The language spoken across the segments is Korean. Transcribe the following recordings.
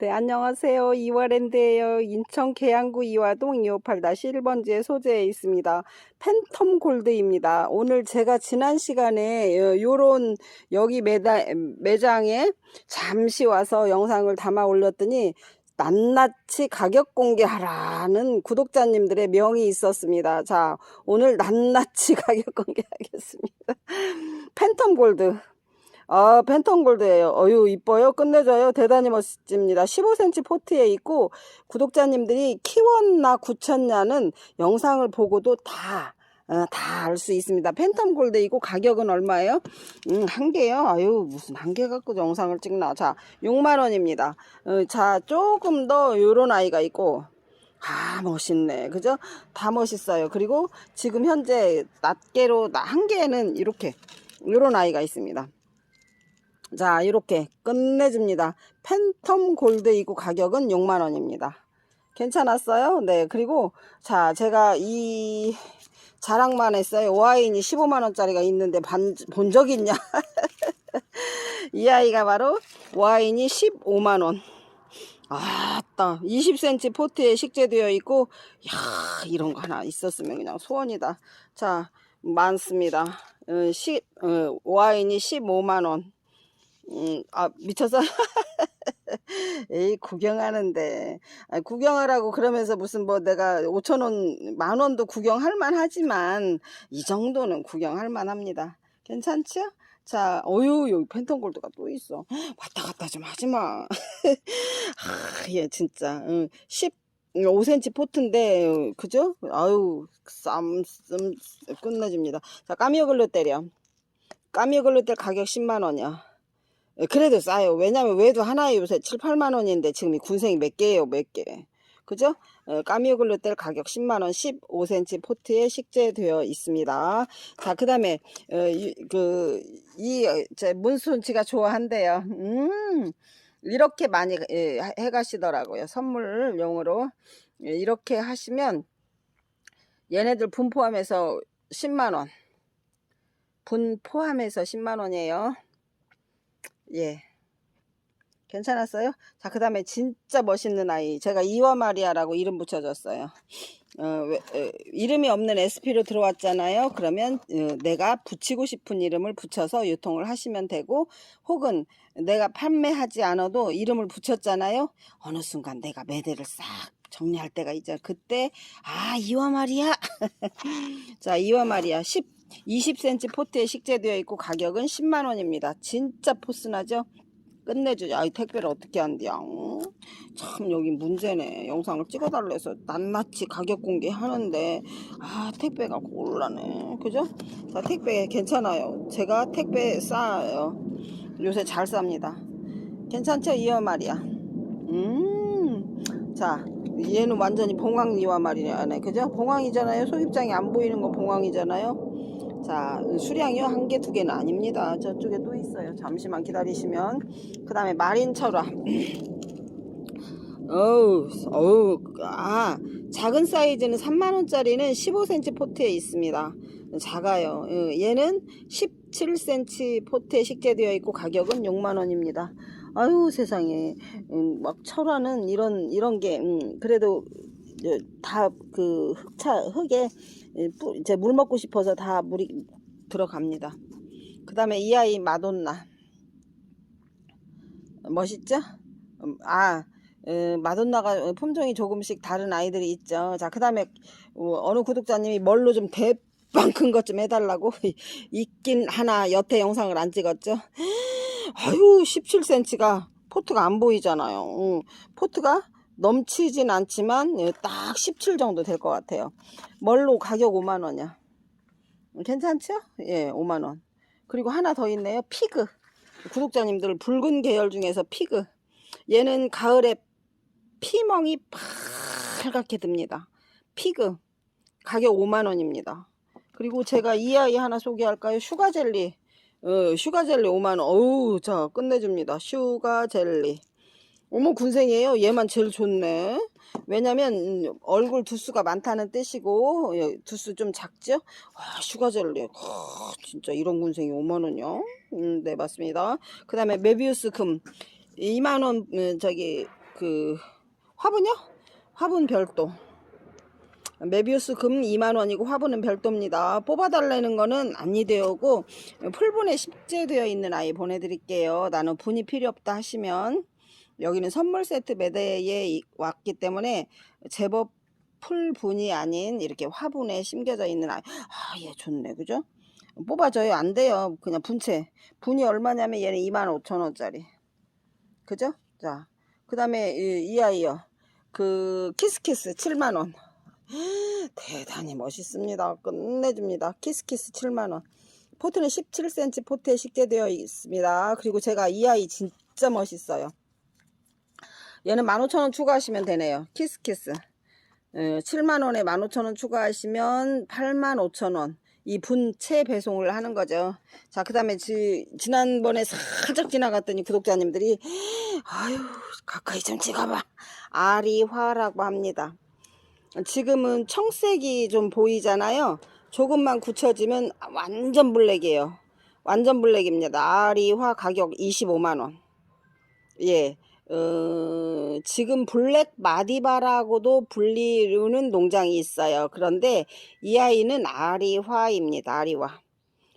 네, 안녕하세요. 이화랜드예요. 인천 계양구 이화동 258-1번지에 소재해 있습니다. 팬텀 골드입니다. 오늘 제가 지난 시간에 어, 요런 여기 매다, 매장에 잠시 와서 영상을 담아 올렸더니 낱낱이 가격 공개하라는 구독자님들의 명이 있었습니다. 자, 오늘 낱낱이 가격 공개하겠습니다. 팬텀 골드. 아, 팬텀 골드예요. 어유 이뻐요. 끝내줘요. 대단히 멋집니다. 15cm 포트에 있고 구독자님들이 키웠나 굳혔냐는 영상을 보고도 다 어, 다알 수 있습니다. 팬텀 골드이고 가격은 얼마예요? 음, 한 개요? 아유, 무슨 한 개 갖고 영상을 찍나. 자, 6만원입니다. 어, 자, 조금 더 요런 아이가 있고, 아, 멋있네. 그죠? 다 멋있어요. 그리고 지금 현재 낱개로, 한 개는 이렇게, 요런 아이가 있습니다. 자, 이렇게 끝내줍니다. 팬텀 골드이고 가격은 6만원입니다. 괜찮았어요? 네. 그리고, 자, 제가 이 자랑만 했어요. 와인이 15만원짜리가 있는데 반, 본적 있냐? 이 아이가 바로 와인이 15만원. 아따 20cm 포트에 식재되어 있고 야 이런 거 하나 있었으면 그냥 소원이다 자 많습니다 어, 시, 어, 와인이 15만원 음, 아 미쳤어 에이 구경하는데 아, 구경하라고 그러면서 무슨 뭐 내가 5천원 만원도 구경할 만하지만 이 정도는 구경할 만합니다 괜찮죠? 자, 어유 여기 팬텀 골드가 또 있어. 왔다 갔다 좀 하지 마. 아, 얘 진짜. 응. 15cm 포트인데, 그죠? 아유, 쌈, 쌈, 끝내줍니다. 자, 까미오 글루 때려. 까미오 글루 때 가격 10만원이야. 그래도 싸요. 왜냐면 외도 하나에 요새 7, 8만 원인데 지금 이 군생이 몇 개예요, 몇 개. 그죠? 어, 까미오 글루텔 가격 10만원 15cm 포트에 식재되어 있습니다. 자, 그 다음에, 어, 그, 이, 제 문순치가 좋아한대요. 음, 이렇게 많이 예, 해가시더라고요. 선물용으로. 예, 이렇게 하시면, 얘네들 분 포함해서 10만원. 분 포함해서 10만원이에요. 예. 괜찮았어요? 자, 그 다음에 진짜 멋있는 아이. 제가 이와 마리아라고 이름 붙여줬어요. 어, 왜, 에, 이름이 없는 SP로 들어왔잖아요. 그러면 어, 내가 붙이고 싶은 이름을 붙여서 유통을 하시면 되고 혹은 내가 판매하지 않아도 이름을 붙였잖아요. 어느 순간 내가 매대를 싹 정리할 때가 있죠. 그때 아 이와 마리아 자 이와 마리아 10 20cm 포트에 식재되어 있고 가격은 10만원입니다. 진짜 포스나죠? 끝내주지. 아이 택배를 어떻게. 어? 참 여기 문제네. 영상을 찍어달래서 낱낱이 가격 공개하는데 아 택배가 곤란해. 그죠? 자 택배 괜찮아요. 제가 택배 싸요. 요새 잘 쌉니다. 괜찮죠? 이어 말이야. 음. 자 얘는 완전히 봉황이와 말이네. 그죠? 봉황이잖아요. 소입장이 안 보이는 거 봉황이잖아요. 자, 수량이요. 한 개, 두 개는 아닙니다. 저쪽에 또 있어요. 잠시만 기다리시면. 그 다음에 마린철화. 어우, 어우, 아, 작은 사이즈는 3만원짜리는 15cm 포트에 있습니다. 작아요. 어, 얘는 17cm 포트에 식재되어 있고 가격은 6만원입니다. 아유, 세상에. 음, 막 철화는 이런, 이런 게, 음, 그래도 다그 흑차, 흙에 이제 물 먹고 싶어서 다 물이 들어갑니다. 그 다음에 이 아이 마돈나. 멋있죠? 음, 아, 마돈나가 품종이 조금씩 다른 아이들이 있죠. 자, 그 다음에 어, 어느 구독자님이 뭘로 좀 대빵 큰 것 좀 해달라고 있긴 하나 여태 영상을 안 찍었죠. 아유, 17cm가 포트가 안 보이잖아요. 포트가 넘치진 않지만 딱 17 정도 될 것 같아요. 뭘로 가격 5만원이야. 괜찮죠? 예, 5만원. 그리고 하나 더 있네요. 피그. 구독자님들 붉은 계열 중에서 피그. 얘는 가을에 피멍이 빨갛게 듭니다. 피그. 가격 5만원입니다. 그리고 제가 이 아이 하나 소개할까요? 슈가젤리. 어, 슈가젤리 5만원. 어우, 자, 끝내줍니다. 슈가젤리. 어머 군생이에요. 얘만 제일 좋네. 왜냐면 얼굴 두수가 많다는 뜻이고 예, 두수 좀 작죠? 아, 슈가젤리. 아, 진짜 이런 군생이 5만원이요. 음, 네 맞습니다. 그 다음에 메비우스 금 2만원 음, 저기 그 화분요? 화분 별도. 메비우스 금 2만원이고 화분은 별도입니다. 뽑아달라는 거는 아니되어고 풀분에 식재되어 있는 아이 보내드릴게요. 나는 분이 필요 없다 하시면 여기는 선물 세트 매대에 이- 왔기 때문에 제법 풀분이 아닌 이렇게 화분에 심겨져 있는 아이. 아, 얘 좋네. 그죠? 뽑아줘요. 안 돼요. 그냥 분채. 분이 얼마냐면 얘는 25,000원짜리. 그죠? 자, 그 다음에 이, 이 아이요. 그 키스키스 7만 원. 대단히 멋있습니다. 끝내줍니다. 키스키스 7만 원. 포트는 17cm 포트에 식재되어 있습니다. 그리고 제가 이 아이 진짜 멋있어요. 얘는 15,000원 추가하시면 되네요. 키스키스. 7만원에 15,000원 추가하시면 85,000원. 이 분체 배송을 하는 거죠. 자, 그 다음에 지난번에 살짝 지나갔더니 구독자님들이 아유, 가까이 좀 찍어봐. 아리화라고 합니다. 지금은 청색이 좀 보이잖아요. 조금만 굳혀지면 완전 블랙이에요. 완전 블랙입니다. 아리화 가격 25만원. 예. 어, 지금 블랙 마디바라고도 불리는 농장이 있어요. 그런데 이 아이는 아리화입니다. 아리화.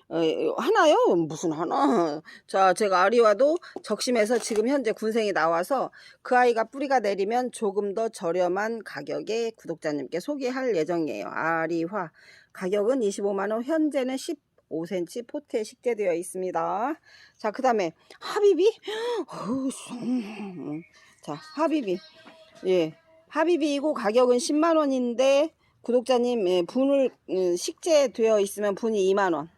어, 하나요? 무슨 하나? 자, 제가 아리화도 적심해서 지금 현재 군생이 나와서 그 아이가 뿌리가 내리면 조금 더 저렴한 가격에 구독자님께 소개할 예정이에요. 아리화. 가격은 25만원, 현재는 15cm 포트에 식재되어 있습니다. 자, 그 다음에 하비비? 자, 하비비. 예. 하비비이고 가격은 10만원인데 구독자님 예, 분을 음, 식재되어 있으면 분이 2만원.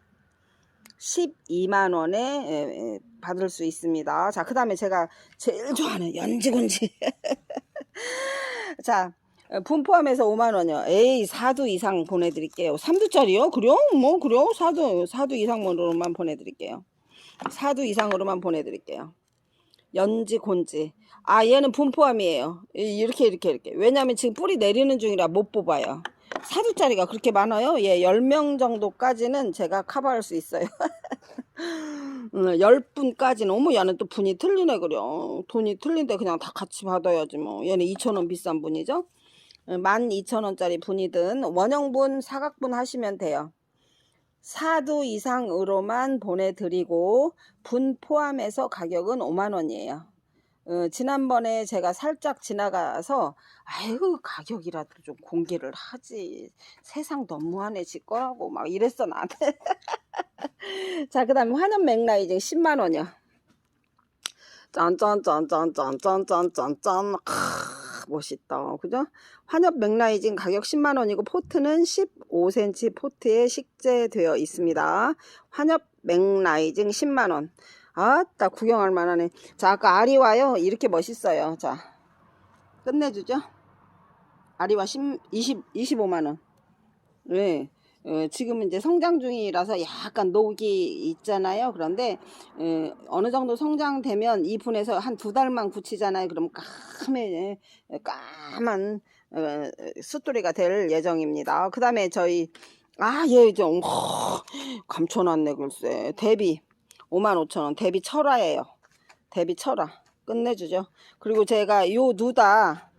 12만 원에 받을 수 있습니다. 자, 그 다음에 제가 제일 좋아하는 연지군지. 자, 어, 분 포함해서 5만 원이요. 에이, 4두 이상 보내드릴게요. 3두짜리요? 그래요? 뭐, 그래요? 4두, 4두 이상으로만 보내드릴게요. 4두 이상으로만 보내드릴게요. 연지, 곤지. 아, 얘는 분 포함이에요. 이- 이렇게, 이렇게, 이렇게. 왜냐면 지금 뿌리 내리는 중이라 못 뽑아요. 사두짜리가 그렇게 많아요? 예, 10명 정도까지는 제가 커버할 수 있어요. 음, 10분까지는, 어머, 얘는 또 분이 틀리네, 그려. 돈이 틀린데 그냥 다 같이 받아야지, 뭐. 얘는 2,000원 비싼 분이죠? 12,000원짜리 분이든 원형분, 사각분 하시면 돼요. 사두 이상으로만 보내드리고, 분 포함해서 가격은 5만원이에요. 어, 지난번에 제가 살짝 지나가서 아이고 가격이라도 좀 공개를 하지. 세상 너무하네 지 거라고 막 이랬어 나한테. 자 그 다음에 환연 맥라이징 10만원이요. 짠짠짠짠짠짠짠짠짠 멋있다. 그죠? 환엽 맥라이징 가격 10만원이고 포트는 15cm 포트에 식재되어 있습니다. 환엽 맥라이징 10만원. 아따 구경할 만하네. 자 아까 아리와요. 이렇게 멋있어요. 자 끝내주죠? 아리와 10, 20, 25만원. 네. 어, 지금 이제 성장 중이라서 약간 녹이 있잖아요 그런데 어, 어느 정도 성장되면 이 분에서 한 두 달만 굳히잖아요 그럼 까매 까만 어, 숫돌이가 될 예정입니다 그 다음에 저희 아얘좀 감춰놨네 글쎄 대비 55,000원 대비 철화예요. 대비 철화. 끝내주죠. 그리고 제가 요 누다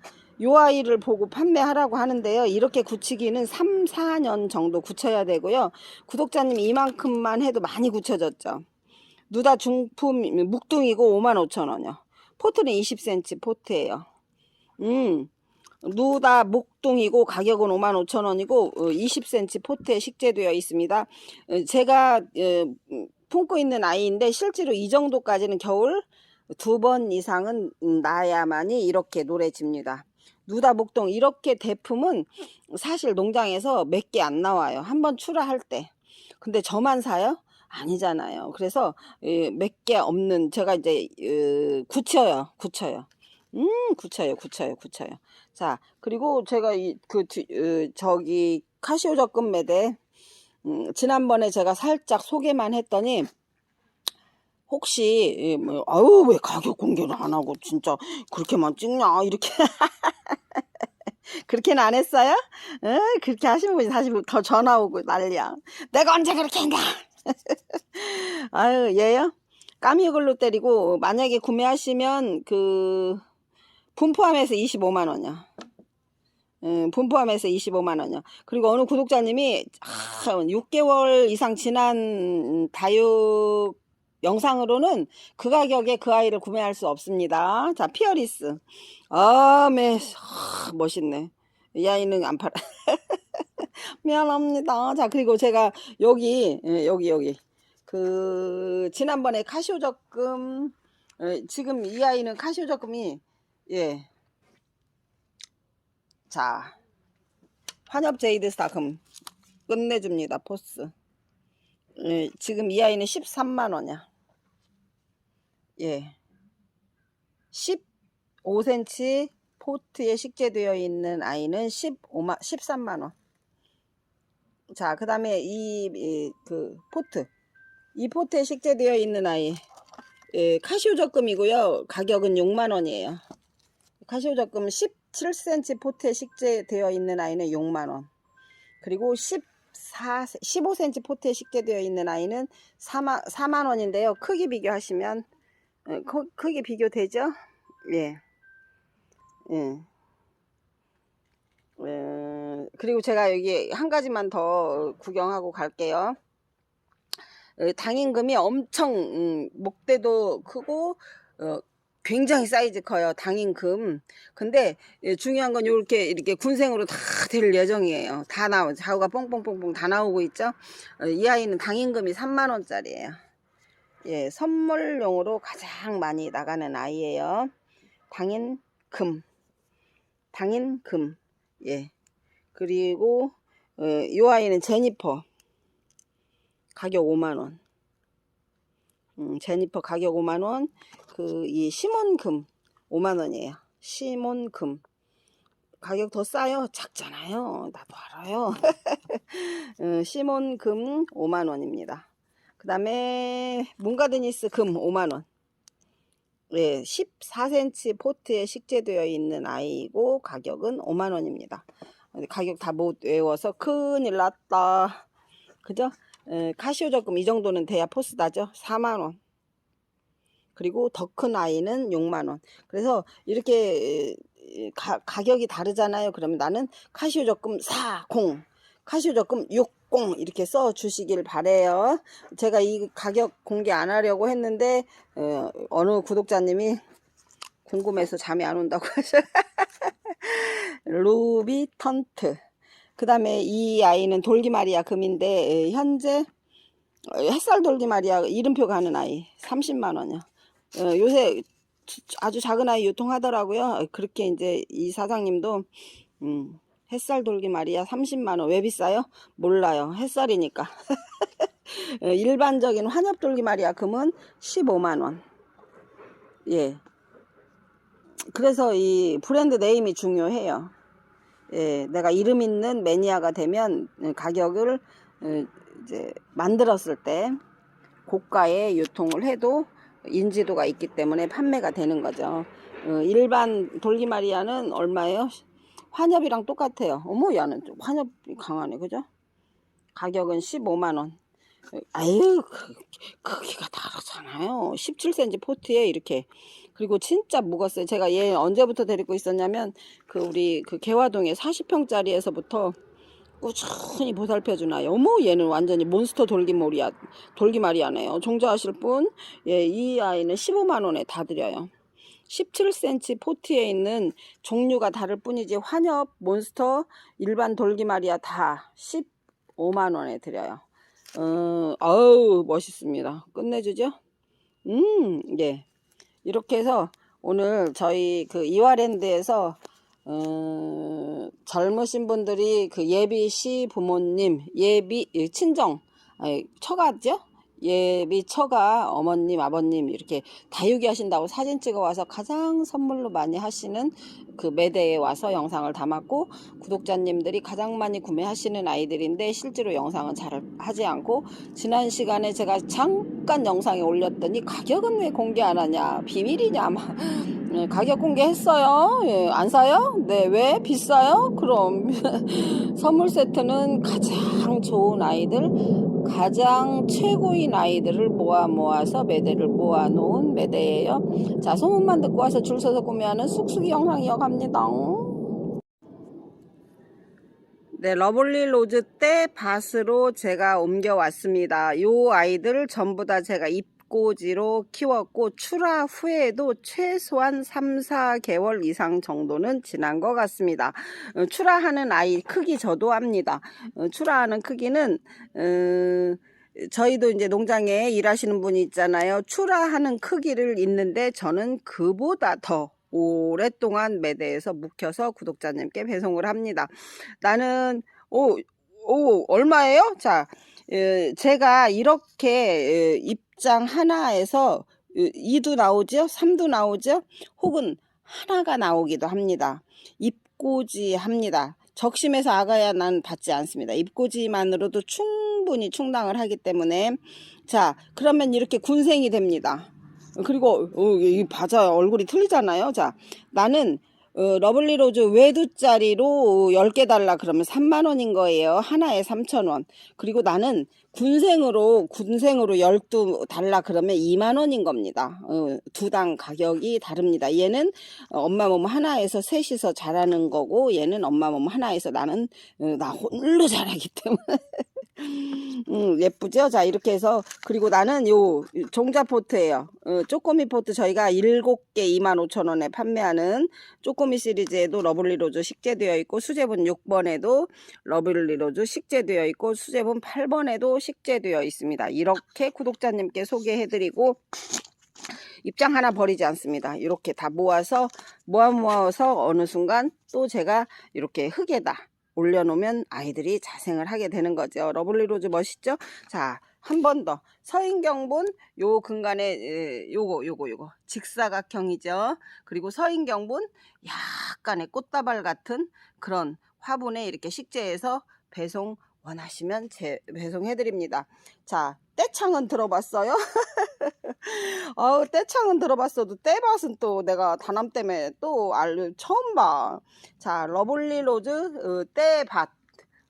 요 아이를 보고 판매하라고 하는데요. 이렇게 굳히기는 3, 4년 정도 굳혀야 되고요. 구독자님 이만큼만 해도 많이 굳혀졌죠. 누다 중품 묵둥이고 55,000원이요. 포트는 20cm 포트예요. 음. 누다 목동이고 가격은 55,000원이고 20cm 포트에 식재되어 있습니다. 어, 제가 어, 품고 있는 아이인데 실제로 이 정도까지는 겨울 두 번 이상은 나야만이 이렇게 노래 집니다. 누다 목동 이렇게 대품은 사실 농장에서 몇 개 안 나와요. 한번 출하할 때. 근데 저만 사요? 아니잖아요. 그래서 몇 개 없는 제가 이제 어, 굳혀요. 굳혀요. 음, 굳혀요. 굳혀요. 굳혀요. 자, 그리고 제가 이그 어, 저기 카시오 적금 매대 음, 지난번에 제가 살짝 소개만 했더니 혹시 예, 뭐, 아유 왜 가격 공개를 안 하고 진짜 그렇게만 찍냐 이렇게 그렇게는 안 했어요? 에? 그렇게 하시는 분이 다시 더 전화 오고 난리야 내가 언제 그렇게 했냐 아유 얘요 까미글로 때리고 만약에 구매하시면 그 분 포함해서 25만 원이야. 음, 분 포함해서 25만 원이요. 그리고 어느 구독자님이 아, 6개월 이상 지난 다육 영상으로는 그 가격에 그 아이를 구매할 수 없습니다. 자, 피어리스. 아, 매, 아, 멋있네. 이 아이는 안 팔아. 미안합니다. 자, 그리고 제가 여기, 예, 여기, 여기. 그, 지난번에 카시오 적금, 예, 지금 이 아이는 카시오 적금이, 예. 자, 환엽 제이드 스타금 끝내줍니다. 포스. 예, 지금 이 아이는 13만 원이야. 예. 15cm 포트에 식재되어 있는 아이는 15만 13만 원. 자, 그 다음에 이, 이, 그 포트. 이 포트에 식재되어 있는 아이. 예, 카시오 적금이고요. 가격은 6만 원이에요. 카시오 적금 17cm 포트에 식재되어 있는 아이는 6만 원. 그리고 14, 15cm 포트에 식재되어 있는 아이는 4만, 4만 원인데요. 크기 비교하시면 어, 크- 크기 비교되죠? 예. 예. 어, 그리고 제가 여기 한 가지만 더 구경하고 갈게요. 어, 당임금이 엄청 음, 목대도 크고 어, 굉장히 사이즈 커요. 당임금. 근데 예, 중요한 건 이렇게 이렇게 군생으로 다 될 예정이에요. 다 나오 좌우가 뽕뽕뽕뽕 다 나오고 있죠. 어, 이 아이는 당임금이 3만 원짜리예요. 예, 선물용으로 가장 많이 나가는 아이예요. 당인 금. 당인 금. 예. 그리고 어, 이 아이는 제니퍼. 가격 5만 원. 음, 제니퍼 가격 5만 원. 그 이 시몬금 5만 원이에요. 시몬금. 가격 더 싸요? 작잖아요. 나도 알아요. 어, 시몬금 5만 원입니다. 그 다음에 문가드니스 금 5만 원. 예, 14cm 포트에 식재되어 있는 아이고 가격은 5만 원입니다. 근데 가격 다 못 외워서 큰일 났다. 그죠? 에, 카시오 적금 이 정도는 돼야 포스다죠. 4만 원. 그리고 더 큰 아이는 6만 원. 그래서 이렇게 에, 가, 가격이 다르잖아요. 그러면 나는 카시오 적금 40, 카시오 적금 60 이렇게 써 주시길 바래요. 제가 이 가격 공개 안 하려고 했는데 어, 어느 구독자님이 궁금해서 잠이 안 온다고 하셔. 루비 턴트. 그 다음에 이 아이는 돌기마리아 금인데 에, 현재 어, 햇살 돌기마리아 이름표 가는 아이 30만 원이요. 어, 요새 아주 작은 아이 유통하더라고요. 그렇게 이제 이 사장님도 음, 햇살 돌기마리아 30만 원. 왜 비싸요? 몰라요. 햇살이니까. 어, 일반적인 환엽 돌기마리아 금은 15만 원. 예. 그래서 이 브랜드 네임이 중요해요. 예, 내가 이름 있는 매니아가 되면 어, 가격을 어, 이제 만들었을 때 고가에 유통을 해도 인지도가 있기 때문에 판매가 되는 거죠. 어, 일반 돌기마리아는 얼마예요? 환엽이랑 똑같아요. 어머, 야는 좀 환엽이 강하네, 그죠? 가격은 15만 원. 아유, 그, 크기가 다르잖아요. 17cm 포트에 이렇게. 그리고 진짜 묵었어요. 제가 얘 언제부터 데리고 있었냐면, 그 우리 그 개화동에 40평짜리에서부터 꾸준히 보살펴준 아이. 어머, 얘는 완전히 몬스터 돌기머리야, 돌기마리아네요. 종자하실 분, 예, 이 아이는 15만 원에 다 드려요. 17cm 포트에 있는 종류가 다를 뿐이지, 환엽, 몬스터, 일반 돌기마리아 다 15만원에 드려요. 어, 아우, 멋있습니다. 끝내주죠? 음, 예. 이렇게 해서 오늘 저희 그 이화랜드에서 어, 젊으신 분들이 그 예비 시 부모님, 예비 예, 친정, 아니, 처가죠? 예비 처가 어머님, 아버님 이렇게 다육이 하신다고 사진 찍어 와서 가장 선물로 많이 하시는 그 매대에 와서 영상을 담았고 구독자님들이 가장 많이 구매하시는 아이들인데 실제로 영상은 잘 하지 않고 지난 시간에 제가 잠깐 영상에 올렸더니 가격은 왜 공개 안 하냐 비밀이냐 막 예, 가격 공개했어요 예, 안 사요? 네 왜? 비싸요? 그럼 선물 세트는 가장 좋은 아이들 가장 최고인 아이들을 모아 모아서 매대를 모아 놓은 매대예요. 자, 소문만 듣고 와서 줄 서서 구매하는 쑥쑥이 영상 이어갑니다. 네, 러블리 로즈 때 밭으로 제가 옮겨왔습니다. 요 아이들 전부 다 제가 입 꼬지로 키웠고 출하 후에도 최소한 3, 4개월 이상 정도는 지난 것 같습니다. 어, 출하하는 아이 크기 저도 압니다. 어, 출하하는 크기는 어, 저희도 이제 농장에 일하시는 분이 있잖아요. 출하하는 크기를 있는데 저는 그보다 더 오랫동안 매대에서 묵혀서 구독자님께 배송을 합니다. 나는 오, 오 얼마예요? 자, 에, 제가 이렇게 에, 입 장 하나에서 2도 나오죠? 3도 나오죠? 혹은 하나가 나오기도 합니다. 입고지 합니다. 적심에서 아가야 난 받지 않습니다. 입고지만으로도 충분히 충당을 하기 때문에 자 그러면 이렇게 군생이 됩니다. 그리고 어, 이 맞아요 얼굴이 틀리잖아요. 자 나는 어, 러블리 로즈 외두짜리로 10개 달라 그러면 3만 원인 거예요. 하나에 3천 원. 그리고 나는 군생으로 군생으로 12 달라 그러면 2만 원인 겁니다. 어, 두당 가격이 다릅니다. 얘는 어, 엄마 몸 하나에서 셋이서 자라는 거고 얘는 엄마 몸 하나에서 나는 어, 나 홀로 자라기 때문에 음, 예쁘죠? 자, 이렇게 해서, 그리고 나는 요, 종자 포트예요 어, 쪼꼬미 포트 저희가 7개 25,000원에 판매하는 쪼꼬미 시리즈에도 러블리 로즈 식재되어 있고, 수제분 6번에도 러블리 로즈 식재되어 있고, 수제분 8번에도 식재되어 있습니다. 이렇게 구독자님께 소개해드리고, 입장 하나 버리지 않습니다. 이렇게 다 모아서, 모아 모아서 어느 순간 또 제가 이렇게 흙에다 올려놓으면 아이들이 자생을 하게 되는 거죠. 러블리 로즈 멋있죠? 자, 한 번 더. 서인경본 요 근간에 에, 요거 요거 요거 직사각형이죠. 그리고 서인경본 약간의 꽃다발 같은 그런 화분에 이렇게 식재해서 배송 원하시면 제 배송해 드립니다. 자, 떼창은 들어봤어요? 어우, 떼창은 들어봤어도 떼밭은 또 내가 단암 때문에 또 알, 처음 봐. 자, 러블리 로즈 어, 떼밭.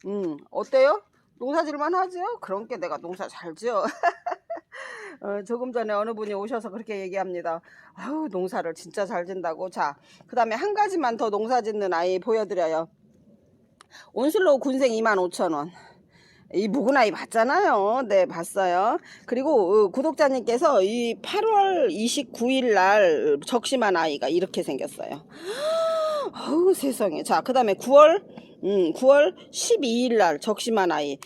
음, 어때요? 농사질만 하죠? 그런 게 내가 농사 잘 지어. 어, 조금 전에 어느 분이 오셔서 그렇게 얘기합니다. 아우, 농사를 진짜 잘 진다고. 자, 그 다음에 한 가지만 더 농사 짓는 아이 보여드려요. 온슬로우 군생 25,000원. 이 묵은 아이 봤잖아요. 네, 봤어요. 그리고 어, 구독자님께서 이 8월 29일 날 적심한 아이가 이렇게 생겼어요. 어우, 세상에. 자, 그 다음에 9월, 음, 9월 12일 날 적심한 아이.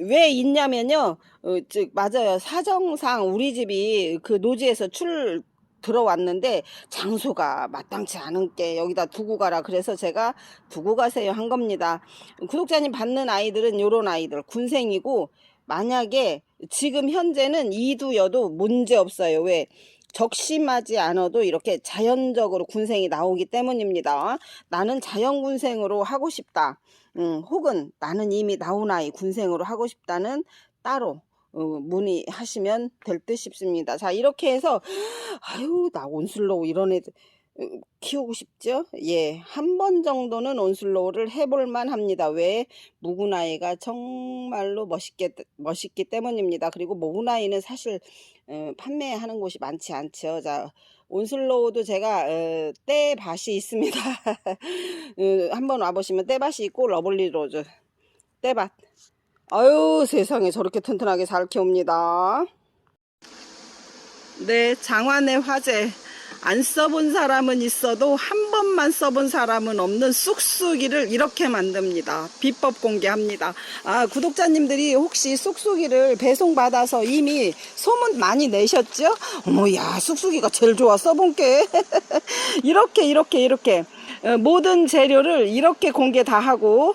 왜 있냐면요. 어, 즉, 맞아요. 사정상 우리 집이 그 노지에서 출, 들어왔는데 장소가 마땅치 않은 게 여기다 두고 가라. 그래서 제가 두고 가세요 한 겁니다. 구독자님 받는 아이들은 요런 아이들 군생이고 만약에 지금 현재는 이두여도 문제 없어요. 왜? 적심하지 않아도 이렇게 자연적으로 군생이 나오기 때문입니다. 나는 자연 군생으로 하고 싶다. 음, 혹은 나는 이미 나온 아이 군생으로 하고 싶다는 따로 어, 문의하시면 될 듯 싶습니다. 자, 이렇게 해서, 아유, 나 온슬로우 이런 애들 어, 키우고 싶죠? 예, 한 번 정도는 온슬로우를 해볼만 합니다. 왜? 무구나이가 정말로 멋있게, 멋있기 때문입니다. 그리고 무구나이는 사실, 어, 판매하는 곳이 많지 않죠. 자, 온슬로우도 제가 어, 떼밭이 있습니다. 어, 한번 와보시면 떼밭이 있고 러블리 로즈 떼밭 아유 세상에 저렇게 튼튼하게 잘 키웁니다. 네 장안의 화제 안 써본 사람은 있어도 한 번만 써본 사람은 없는 쑥쑥이를 이렇게 만듭니다. 비법 공개합니다. 아 구독자님들이 혹시 쑥쑥이를 배송받아서 이미 소문 많이 내셨죠? 어머 야 쑥쑥이가 제일 좋아 써본 게 이렇게 이렇게 이렇게 어, 모든 재료를 이렇게 공개 다 하고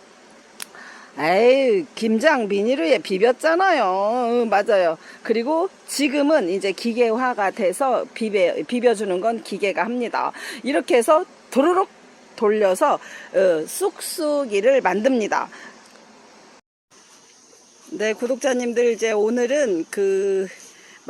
에이, 김장 비닐에 비볐잖아요. 어, 맞아요. 그리고 지금은 이제 기계화가 돼서 비벼, 비벼주는 건 기계가 합니다. 이렇게 해서 도로록 돌려서 어, 쑥쑥이를 만듭니다. 네, 구독자님들 이제 오늘은 그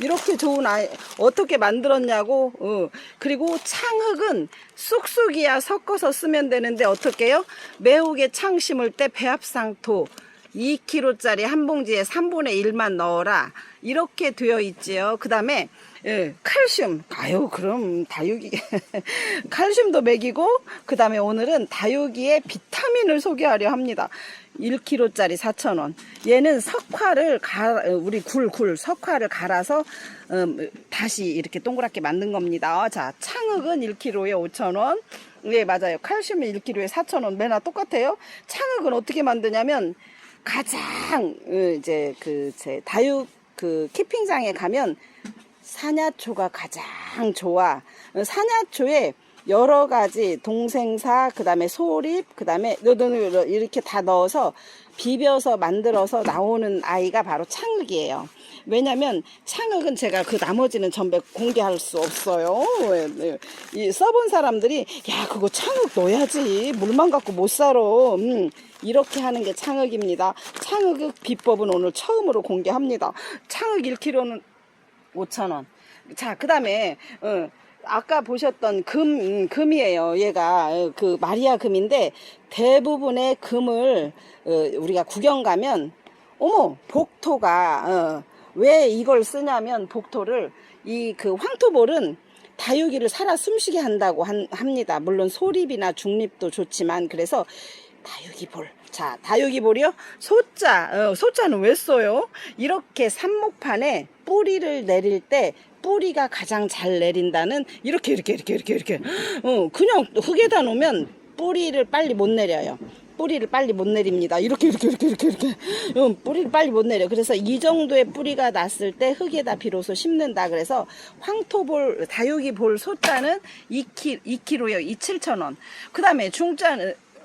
이렇게 좋은 아이 어떻게 만들었냐고 어. 그리고 창흑은 쑥쑥이야 섞어서 쓰면 되는데 어떻게요? 매우게 창 심을 때 배합상토 2kg짜리 한 봉지에 3분의 1만 넣어라. 이렇게 되어 있지요. 그 다음에 예, 칼슘. 아유 그럼 다육이 칼슘도 먹이고 그 다음에 오늘은 다육이의 비타민을 소개하려 합니다 1kg짜리 4,000원. 얘는 석화를 가, 우리 굴, 굴, 석화를 갈아서, 음, 다시 이렇게 동그랗게 만든 겁니다. 자, 창흑은 1kg에 5,000원. 네, 맞아요. 칼슘은 1kg에 4,000원. 매나 똑같아요. 창흑은 어떻게 만드냐면, 가장, 어, 이제, 그, 제, 다육, 그, 키핑장에 가면, 사냐초가 가장 좋아. 어, 사냐초에 여러 가지 동생사 그 다음에 소립 그 다음에 이렇게 다 넣어서 비벼서 만들어서 나오는 아이가 바로 창흑이에요. 왜냐면 창흑은 제가 그 나머지는 전부 공개할 수 없어요. 이 써본 사람들이 야 그거 창흑 넣어야지 물만 갖고 못 살아. 음, 이렇게 하는 게 창흑입니다. 창흑 비법은 오늘 처음으로 공개합니다. 창흑 1kg는 5,000원. 자, 그 다음에, 어, 아까 보셨던 금, 음, 금이에요. 얘가, 어, 그, 마리아 금인데, 대부분의 금을, 어, 우리가 구경 가면, 어머, 복토가, 어, 왜 이걸 쓰냐면, 복토를, 이 그 황토볼은 다육이를 살아 숨쉬게 한다고 한, 합니다. 물론 소립이나 중립도 좋지만, 그래서 다육이볼. 자, 다육이볼이요? 소자, 어, 소자는 왜 써요? 이렇게 삽목판에 뿌리를 내릴 때 뿌리가 가장 잘 내린다는 이렇게 이렇게 이렇게 이렇게 이렇게 어, 그냥 흙에다 놓으면 뿌리를 빨리 못 내려요. 뿌리를 빨리 못 내립니다. 이렇게 이렇게 이렇게 이렇게 이렇게 어, 뿌리를 빨리 못 내려. 그래서 이 정도의 뿌리가 났을 때 흙에다 비로소 심는다. 그래서 황토볼 다육이 볼 소자는 2키 2kg요. 2 7,000원. 그다음에 중자는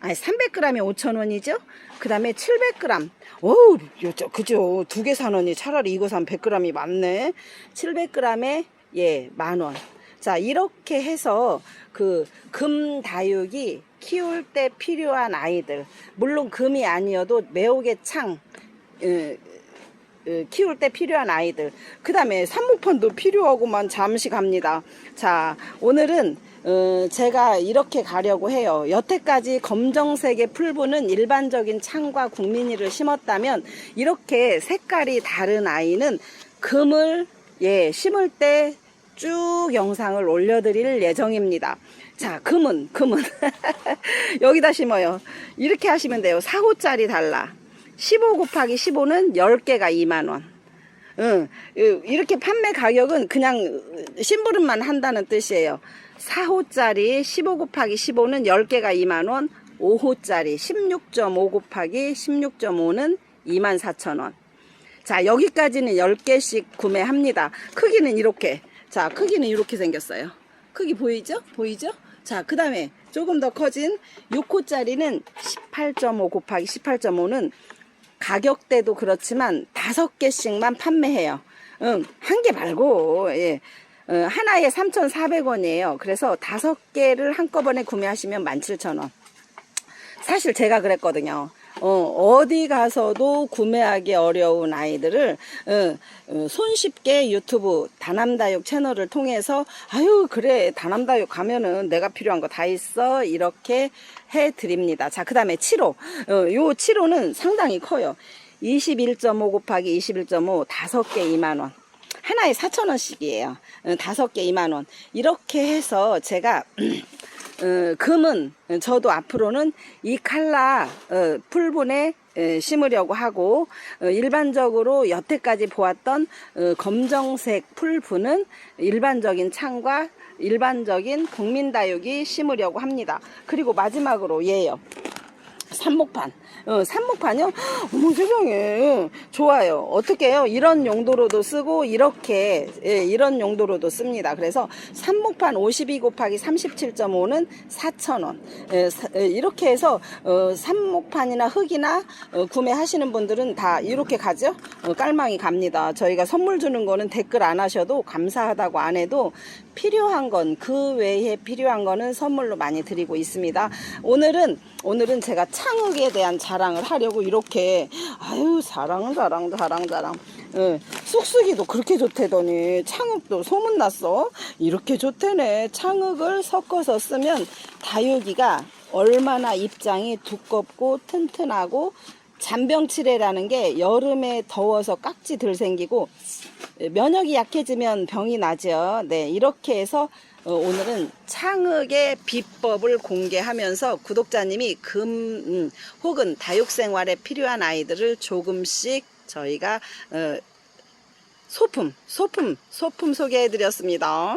아니 300g에 5,000원이죠. 그 다음에 700g. 어우, 요, 저, 그죠. 두 개 사느니 차라리 이거 사면 100g이 많네. 700g에 예, 만 원. 자, 이렇게 해서 그 금 다육이 키울 때 필요한 아이들. 물론 금이 아니어도 매혹의 창 예, 어, 키울 때 필요한 아이들. 그 다음에 산모판도 필요하고만 잠시 갑니다. 자, 오늘은 어, 제가 이렇게 가려고 해요. 여태까지 검정색의 풀분은 일반적인 창과 국민이를 심었다면 이렇게 색깔이 다른 아이는 금을 예, 심을 때 쭉 영상을 올려드릴 예정입니다. 자, 금은, 금은. 여기다 심어요. 이렇게 하시면 돼요. 4호짜리 달라. 15 곱하기 15는 10개가 2만원. 응, 이렇게 판매 가격은 그냥 심부름만 한다는 뜻이에요. 4호짜리 15 곱하기 15는 10개가 2만원, 5호짜리 16.5 곱하기 16.5는 24,000원. 자, 여기까지는 10개씩 구매합니다. 크기는 이렇게. 자, 크기는 이렇게 생겼어요. 크기 보이죠? 보이죠? 자, 그 다음에 조금 더 커진 6호짜리는 18.5 곱하기 18.5는 가격대도 그렇지만 다섯 개씩만 판매해요. 응, 한개 말고, 예. 어, 하나에 3,400원이에요. 그래서 다섯 개를 한꺼번에 구매하시면 17,000원. 사실 제가 그랬거든요. 어, 디 가서도 구매하기 어려운 아이들을 어, 어, 손쉽게 유튜브 다남다육 채널을 통해서 아유 그래 다남다육 가면은 내가 필요한 거 다 있어 이렇게 해 드립니다. 자, 그 다음에 7호. 어, 요 7호는 상당히 커요. 21.5 곱하기 21.5 다섯 개 2만 원. 하나에 4,000원씩이에요. 다섯 개 2만 원. 이렇게 해서 제가 어, 금은 저도 앞으로는 이 칼라 어, 풀분에 에, 심으려고 하고 어, 일반적으로 여태까지 보았던 어, 검정색 풀분은 일반적인 창과 일반적인 국민다육이 심으려고 합니다. 그리고 마지막으로 얘요. 삽목판. 어, 삽목판이요? 어머 세상에. 좋아요. 어떻게 해요? 이런 용도로도 쓰고, 이렇게, 예, 이런 용도로도 씁니다. 그래서 삽목판 52 곱하기 37.5는 4,000원. 예, 사- 예, 이렇게 해서, 어, 삽목판이나 흙이나 어, 구매하시는 분들은 다 이렇게 가죠? 어, 깔망이 갑니다. 저희가 선물 주는 거는 댓글 안 하셔도 감사하다고 안 해도 필요한 건, 그 외에 필요한 거는 선물로 많이 드리고 있습니다. 오늘은, 오늘은 제가 창흑에 대한 자랑을 하려고 이렇게, 아유, 자랑, 자랑, 자랑. 예, 쑥쑥이도 그렇게 좋대더니 창흑도 소문났어. 이렇게 좋대네. 창흑을 섞어서 쓰면 다육이가 얼마나 입장이 두껍고 튼튼하고 잔병치레라는 게 여름에 더워서 깍지 들 생기고 면역이 약해지면 병이 나죠. 네, 이렇게 해서 어, 오늘은 창흑의 비법을 공개하면서 구독자님이 금 음, 혹은 다육 생활에 필요한 아이들을 조금씩 저희가 어, 소품, 소품, 소품 소개해 드렸습니다.